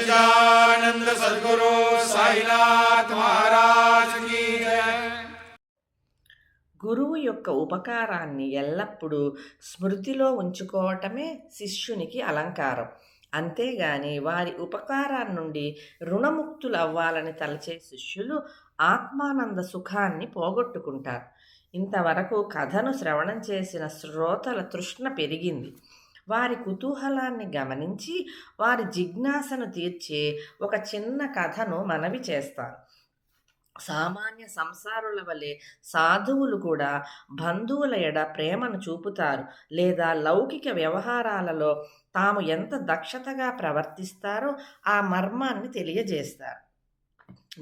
सच्चिदानंद सदगुरु साईनाथ महाराज की जय గురువు యొక్క ఉపకారాన్ని ఎల్లప్పుడూ స్మృతిలో ఉంచుకోవటమే శిష్యునికి అలంకారం అంతేగాని వారి ఉపకారాన్ని నుండి రుణముక్తులు అవ్వాలని తలచే శిష్యులు ఆత్మానంద సుఖాన్ని పోగొట్టుకుంటారు ఇంతవరకు కథను శ్రవణం చేసిన శ్రోతల తృష్ణ పెరిగింది వారి కుతూహలాన్ని గమనించి వారి జిజ్ఞాసను తీర్చే ఒక చిన్న కథను మనవి చేస్తాను సామాన్య సంసారుల వలె సాధువులు కూడా బంధువుల ఎడ ప్రేమను చూపుతారు. లేదా లౌకిక వ్యవహారాలలో తాము ఎంత దక్షతగా ప్రవర్తిస్తారో ఆ మర్మాన్ని తెలియజేస్తారు.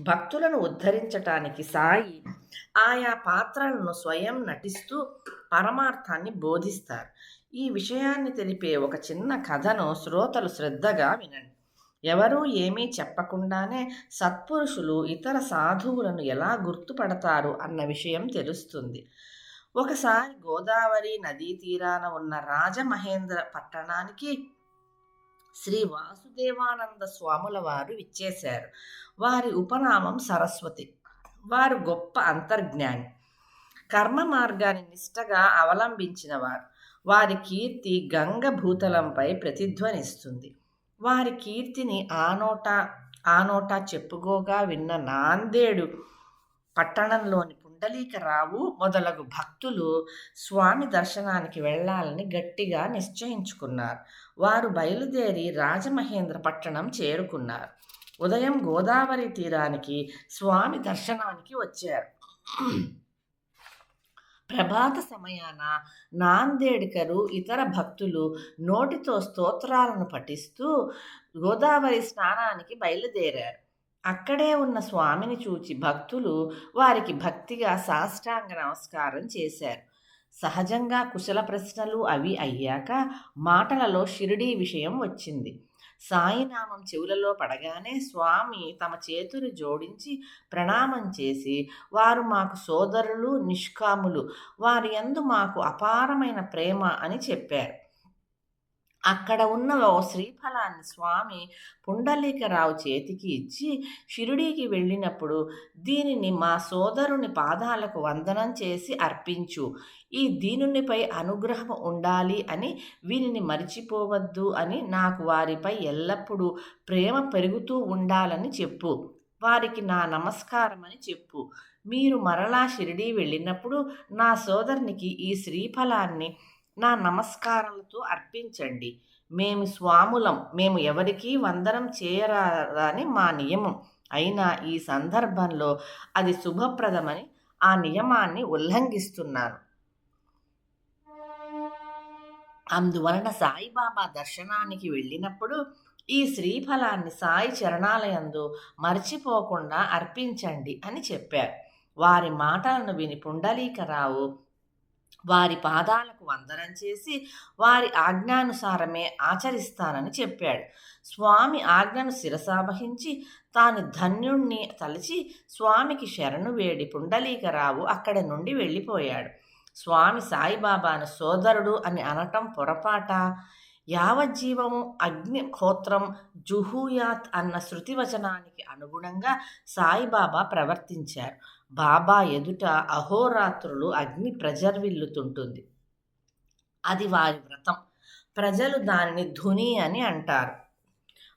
భక్తులను ఉద్ధరించటానికి సాయి ఆయా పాత్రలను స్వయం నటిస్తూ పరమార్థాన్ని బోధిస్తారు. ఈ విషయాన్ని తెలిపే ఒక చిన్న కథను శ్రోతలు శ్రద్ధగా వినండి. ఎవరూ ఏమీ చెప్పకుండానే సత్పురుషులు ఇతర సాధువులను ఎలా గుర్తుపడతారు అన్న విషయం తెలుస్తుంది. ఒకసారి గోదావరి నదీ తీరాన ఉన్న రాజమహేంద్ర పట్టణానికి శ్రీ వాసుదేవానంద స్వాముల వారు విచ్చేశారు. వారి ఉపనామం సరస్వతి. వారు గొప్ప అంతర్జ్ఞాని. కర్మ మార్గాన్ని నిష్టగా అవలంబించిన వారి కీర్తి గంగ భూతలంపై ప్రతిధ్వనిస్తుంది. వారి కీర్తిని ఆనోట ఆనోట చెప్పుకోగా విన్న నాందేడు పట్టణంలోని పుండలీకరావు మొదలగు భక్తులు స్వామి దర్శనానికి వెళ్ళాలని గట్టిగా నిశ్చయించుకున్నారు. వారు బయలుదేరి రాజమహేంద్ర పట్టణం చేరుకున్నారు. ఉదయం గోదావరి తీరానికి స్వామి దర్శనానికి వచ్చారు. ప్రభాత సమయాన నాందేడ్కరు ఇతర భక్తులు నోటితో స్తోత్రాలను పఠిస్తూ గోదావరి స్నానానికి బయలుదేరారు. అక్కడే ఉన్న స్వామిని చూచి భక్తులు వారికి భక్తిగా సాష్టాంగ నమస్కారం చేశారు. సహజంగా కుశల ప్రశ్నలు అవి అయ్యాక మాటలలో షిరిడీ విషయం వచ్చింది. సాయినామం చెవులలో పడగానే స్వామి తమ చేతులు జోడించి ప్రణామం చేసి వారు మాకు సోదరులు నిష్కాములు. వారి యందు మాకు అపారమైన ప్రేమ అని చెప్పారు. అక్కడ ఉన్న ఓ శ్రీఫలాన్ని స్వామి పుండలీకరావు చేతికి ఇచ్చి షిరిడీకి వెళ్ళినప్పుడు దీనిని మా సోదరుని పాదాలకు వందనం చేసి అర్పించు. ఈ దీనునిపై అనుగ్రహం ఉండాలి అని వీనిని మరిచిపోవద్దు అని నాకు వారిపై ఎల్లప్పుడూ ప్రేమ పెరుగుతూ ఉండాలని చెప్పు. వారికి నా నమస్కారం అని చెప్పు. మీరు మరలా షిరిడీ వెళ్ళినప్పుడు నా సోదరునికి ఈ శ్రీఫలాన్ని నా నమస్కారాలతో అర్పించండి. మేము స్వాములం. మేము ఎవరికీ వందనం చేయరాదని మా నియమం. అయినా ఈ సందర్భంలో అది శుభప్రదమని ఆ నియమాన్ని ఉల్లంఘిస్తున్నారు. అందువలన సాయిబాబా దర్శనానికి వెళ్ళినప్పుడు ఈ శ్రీఫలాన్ని సాయి చరణాలయందు మర్చిపోకుండా అర్పించండి అని చెప్పారు. వారి మాటలను విని పుండలీకరావు వారి పాదాలకు వందనం చేసి వారి ఆజ్ఞానుసారమే ఆచరిస్తానని చెప్పాడు. స్వామి ఆజ్ఞను శిరసావహించి తాను ధన్యుణ్ణి తలచి స్వామికి శరణు వేడి పుండలీకరావు అక్కడి నుండి వెళ్ళిపోయాడు. స్వామి సాయిబాబాను సోదరుడు అని అనటం పొరపాట? యావజ్జీవము అగ్నిహోత్రం జుహూయాత్ అన్న శృతివచనానికి అనుగుణంగా సాయిబాబా ప్రవర్తించారు. బాబా ఎదుట అహోరాత్రులు అగ్ని ప్రజర్విల్లుతుంటుంది. అది వారి వ్రతం. ప్రజలు దానిని ధుని అని అంటారు.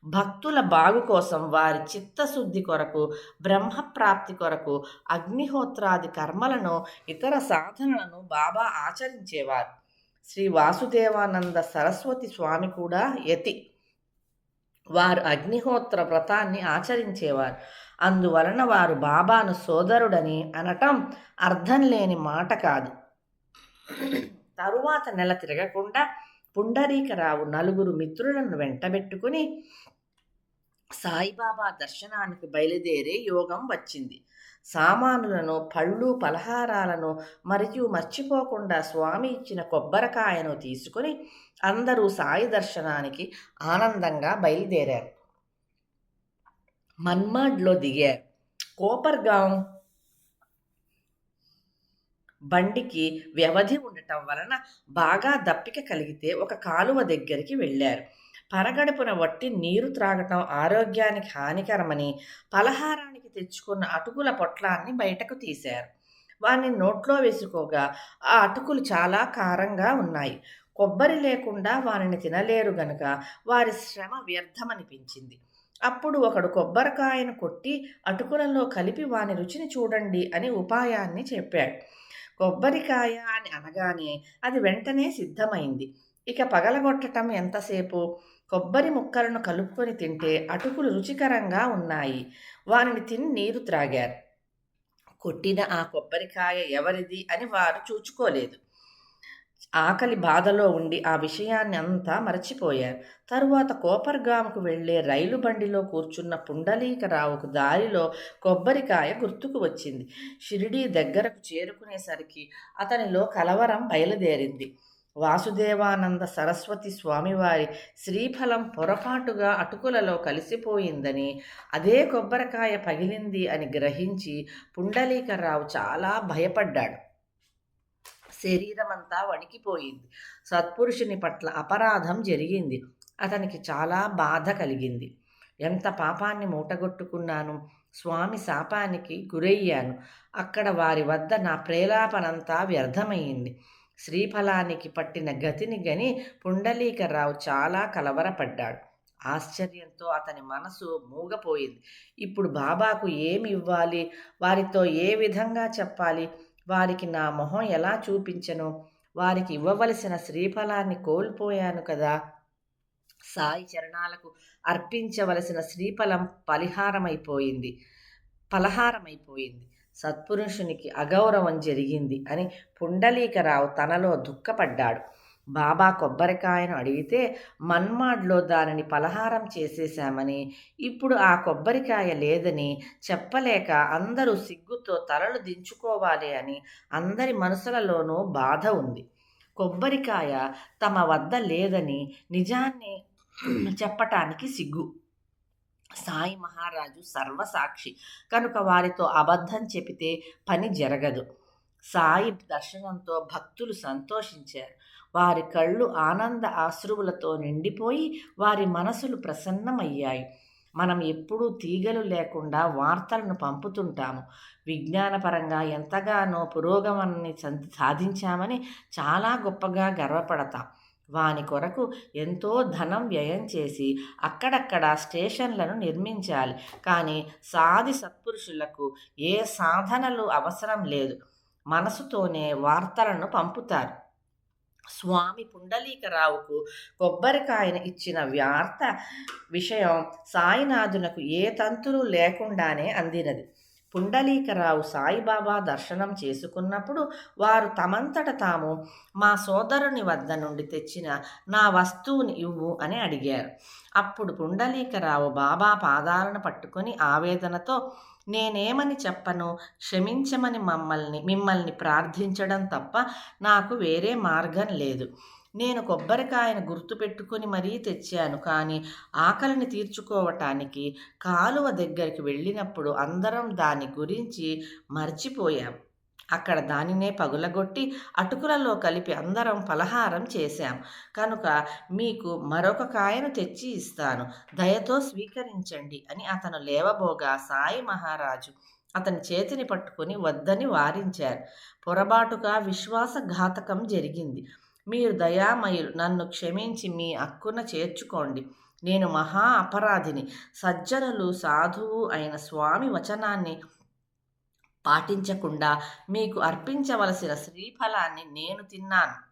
భక్తుల బాగు కోసం వారి చిత్తశుద్ధి కొరకు బ్రహ్మప్రాప్తి కొరకు అగ్నిహోత్రాది కర్మలను ఇతర సాధనలను బాబా ఆచరించేవారు. శ్రీ వాసుదేవానంద సరస్వతి స్వామి కూడా యతి. వారు అగ్నిహోత్ర వ్రతాన్ని ఆచరించేవారు. అందువలన వారు బాబాను సోదరుడని అనటం అర్థం లేని మాట కాదు. తరువాత నెల తిరగకుండా పుండరీకరావు నలుగురు మిత్రులను వెంటబెట్టుకుని సాయిబాబా దర్శనానికి బయలుదేరే యోగం వచ్చింది. సామానులను పళ్ళు పలహారాలను మరియు మర్చిపోకుండా స్వామి ఇచ్చిన కొబ్బరికాయను తీసుకుని అందరూ సాయి దర్శనానికి ఆనందంగా బయలుదేరారు. మన్మాడ్లో దిగారు. కోపర్గాం బండికి వ్యవధి ఉండటం వలన బాగా దప్పిక కలిగితే ఒక కాలువ దగ్గరికి వెళ్ళారు. పరగడుపున వట్టి నీరు త్రాగటం ఆరోగ్యానికి హానికరమని పలహారానికి తెచ్చుకున్న అటుకుల పొట్లాన్ని బయటకు తీశారు. వారిని నోట్లో వేసుకోగా ఆ అటుకులు చాలా కారంగా ఉన్నాయి. కొబ్బరి లేకుండా వారిని తినలేరు గనుక వారి శ్రమ వ్యర్థమనిపించింది. అప్పుడు ఒకడు కొబ్బరికాయను కొట్టి అటుకులలో కలిపి వాని రుచిని చూడండి అని ఉపాయాన్ని చెప్పాడు. కొబ్బరికాయ అని అనగానే అది వెంటనే సిద్ధమైంది. ఇక పగలగొట్టటం ఎంతసేపు? కొబ్బరి ముక్కలను కలుపుకొని తింటే అటుకులు రుచికరంగా ఉన్నాయి. వారిని తిని నీరు త్రాగారు. కొట్టిన ఆ కొబ్బరికాయ ఎవరిది అని వారు చూచుకోలేదు. ఆకలి బాధలో ఉండి ఆ విషయాన్ని అంతా మరచిపోయారు. తరువాత కోపర్గాముకు వెళ్ళే రైలు బండిలో కూర్చున్న పుండలీకరావుకు దారిలో కొబ్బరికాయ గుర్తుకు వచ్చింది. షిరిడీ దగ్గరకు చేరుకునేసరికి అతనిలో కలవరం బయలుదేరింది. వాసుదేవానంద సరస్వతి స్వామివారి శ్రీఫలం పొరపాటుగా అటుకులలో కలిసిపోయిందని అదే కొబ్బరికాయ పగిలింది అని గ్రహించి పుండలీకరావు చాలా భయపడ్డాడు. శరీరమంతా వణికిపోయింది. సత్పురుషుని పట్ల అపరాధం జరిగింది. అతనికి చాలా బాధ కలిగింది. ఎంత పాపాన్ని మూటగొట్టుకున్నాను స్వామి శాపానికి గురయ్యాను. అక్కడ వారి వద్ద నా ప్రేలాపనంతా వ్యర్థమైంది. శ్రీఫలానికి పట్టిన గతిని గని పుండలీకరావు చాలా కలవరపడ్డాడు. ఆశ్చర్యంతో అతని మనసు మూగపోయింది. ఇప్పుడు బాబాకు ఏమి ఇవ్వాలి? వారితో ఏ విధంగా చెప్పాలి? వారికి నా మొహం ఎలా చూపించను? వారికి ఇవ్వవలసిన శ్రీఫలాన్ని కోల్పోయాను కదా? సాయి చరణాలకు అర్పించవలసిన శ్రీఫలం పలిహారమైపోయింది పలహారమైపోయింది. సత్పురుషునికి అగౌరవం జరిగింది అని పుండలీకరావు తనలో దుఃఖపడ్డాడు. బాబా కొబ్బరికాయను అడిగితే మన్మాడ్లో దానిని పలహారం చేసేశామని ఇప్పుడు ఆ కొబ్బరికాయ లేదని చెప్పలేక అందరూ సిగ్గుతో తలలు దించుకోవాలి అని అందరి మనసులలోనూ బాధ ఉంది. కొబ్బరికాయ తమ వద్ద లేదని నిజాన్ని చెప్పటానికి సిగ్గు. సాయి మహారాజు సర్వసాక్షి. కనుక వారితో అబద్ధం చెబితే పని జరగదు. సాయి దర్శనంతో భక్తులు సంతోషించారు. వారి కళ్ళు ఆనంద ఆశ్రువులతో నిండిపోయి వారి మనసులు ప్రసన్నమయ్యాయి. మనం ఎప్పుడూ తీగలు లేకుండా వార్తలను పంపుతుంటాము. విజ్ఞానపరంగా ఎంతగానో పురోగమనాన్ని సాధించామని చాలా గొప్పగా గర్వపడతాం. వాని కొరకు ఎంతో ధనం వ్యయం చేసి అక్కడక్కడ స్టేషన్లను నిర్మించాలి. కానీ సాది సత్పురుషులకు ఏ సాధనలు అవసరం లేదు. మనసుతోనే వార్తలను పంపుతారు. స్వామి పుండలీకరావుకు కొబ్బరికాయను ఇచ్చిన వార్త విషయం సాయినాథునకు ఏ తంతులు లేకుండానే అందినది. పుండలీకరావు సాయిబాబా దర్శనం చేసుకున్నప్పుడు వారు తమంతట తాము మా సోదరుని వద్ద నుండి తెచ్చిన నా వస్తువుని ఇవ్వు అని అడిగారు. అప్పుడు పుండలీకరావు బాబా పాదాలను పట్టుకొని ఆవేదనతో నేనేమని చెప్పను? క్షమించమని మమ్మల్ని మిమ్మల్ని ప్రార్థించడం తప్ప నాకు వేరే మార్గం లేదు. నేను కొబ్బరికాయను గుర్తుపెట్టుకుని మరీ తెచ్చాను. కానీ ఆకలిని తీర్చుకోవటానికి కాలువ దగ్గరికి వెళ్ళినప్పుడు అందరం దాని గురించి మర్చిపోయాం. అక్కడ దానినే పగులగొట్టి అటుకులలో కలిపి అందరం పలహారం చేశాం. కనుక మీకు మరొక కాయను తెచ్చి ఇస్తాను. దయతో స్వీకరించండి అని అతను లేవబోగా సాయి మహారాజు అతని చేతిని పట్టుకుని వద్దని వారించారు. పొరబాటుగా విశ్వాసఘాతకం జరిగింది. మీరు దయామయులు. నన్ను క్షమించి మీ అక్కున చేర్చుకోండి. నేను మహా అపరాధిని. సజ్జనులు సాధువు అయిన స్వామి వచనాన్ని పాటించకుండా మీకు అర్పించవలసిన శ్రీఫలాన్ని నేను తిన్నాను.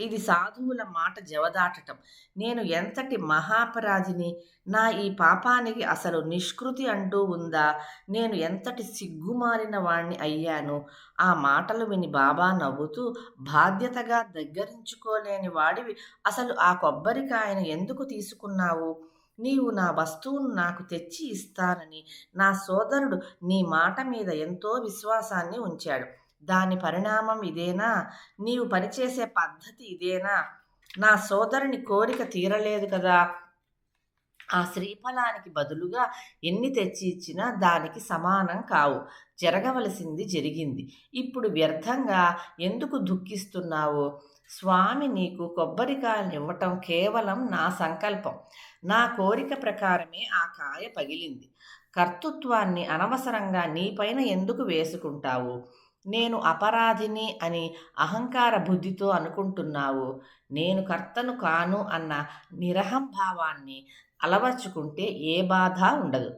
ఇది సాధువుల మాట జవదాటటం. నేను ఎంతటి మహాపరాధిని? నా ఈ పాపానికి అసలు నిష్కృతి అంటూ ఉందా? నేను ఎంతటి సిగ్గుమారిన వాణ్ణి అయ్యాను? ఆ మాటలు విని బాబా నవ్వుతూ బాధ్యతగా దగ్గరించుకోలేని వాడివి. అసలు ఆ కొబ్బరికాయను ఎందుకు తీసుకున్నావు? నీవు నా వస్తువును నాకు తెచ్చి ఇస్తానని. నా సోదరుడు నీ మాట మీద ఎంతో విశ్వాసాన్ని ఉంచాడు. దాని పరిణామం ఇదేనా? నీవు పనిచేసే పద్ధతి ఇదేనా? నా సోదరుని కోరిక తీరలేదు కదా? ఆ శ్రీఫలానికి బదులుగా ఎన్ని తెచ్చి ఇచ్చినా దానికి సమానం కావు. జరగవలసింది జరిగింది. ఇప్పుడు వ్యర్థంగా ఎందుకు దుఃఖిస్తున్నావు? స్వామి నీకు కొబ్బరికాయలు ఇవ్వటం కేవలం నా సంకల్పం. నా కోరిక ప్రకారమే ఆ కాయ పగిలింది. కర్తృత్వాన్ని అనవసరంగా నీపైన ఎందుకు వేసుకుంటావు? నేను అపరాధిని అని అహంకార బుద్ధితో అనుకుంటున్నావు. నేను కర్తను కాను అన్న నిరహంభావాన్ని అలవర్చుకుంటే ఏ బాధ ఉండదు.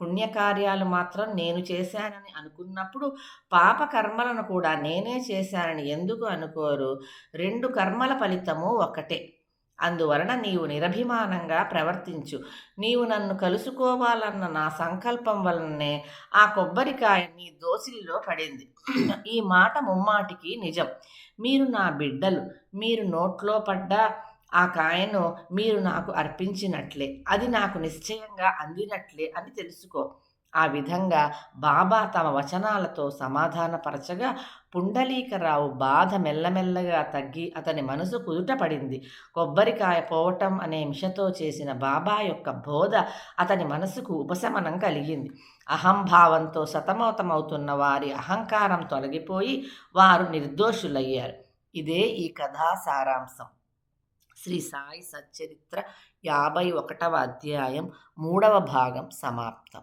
పుణ్యకార్యాలు మాత్రం నేను చేశానని అనుకున్నప్పుడు పాప కర్మలను కూడా నేనే చేశానని ఎందుకు అనుకోరు? రెండు కర్మల ఫలితము ఒక్కటే. అందువలన నీవు నిరభిమానంగా ప్రవర్తించు. నీవు నన్ను కలుసుకోవాలన్న నా సంకల్పం వలననే ఆ కొబ్బరికాయ నీ దోసిలిలో పడింది. ఈ మాట ముమ్మాటికి నిజం. మీరు నా బిడ్డలు. మీరు నోట్లో పడ్డ ఆ కాయను మీరు నాకు అర్పించినట్లే. అది నాకు నిశ్చయంగా అందినట్లే అని తెలుసుకో. ఆ విధంగా బాబా తమ వచనాలతో సమాధానపరచగా పుండలీకరావు బాధ మెల్లమెల్లగా తగ్గి అతని మనసు కుదుటపడింది. కొబ్బరికాయ పోవటం అనే మిషతో చేసిన బాబా యొక్క బోధ అతని మనసుకు ఉపశమనం కలిగింది. అహంభావంతో సతమతమవుతున్న వారి అహంకారం తొలగిపోయి వారు నిర్దోషులయ్యారు. ఇదే ఈ కథా సారాంశం. శ్రీ సాయి సచ్చరిత్ర యాభై ఒకటవ అధ్యాయం మూడవ భాగం సమాప్తం.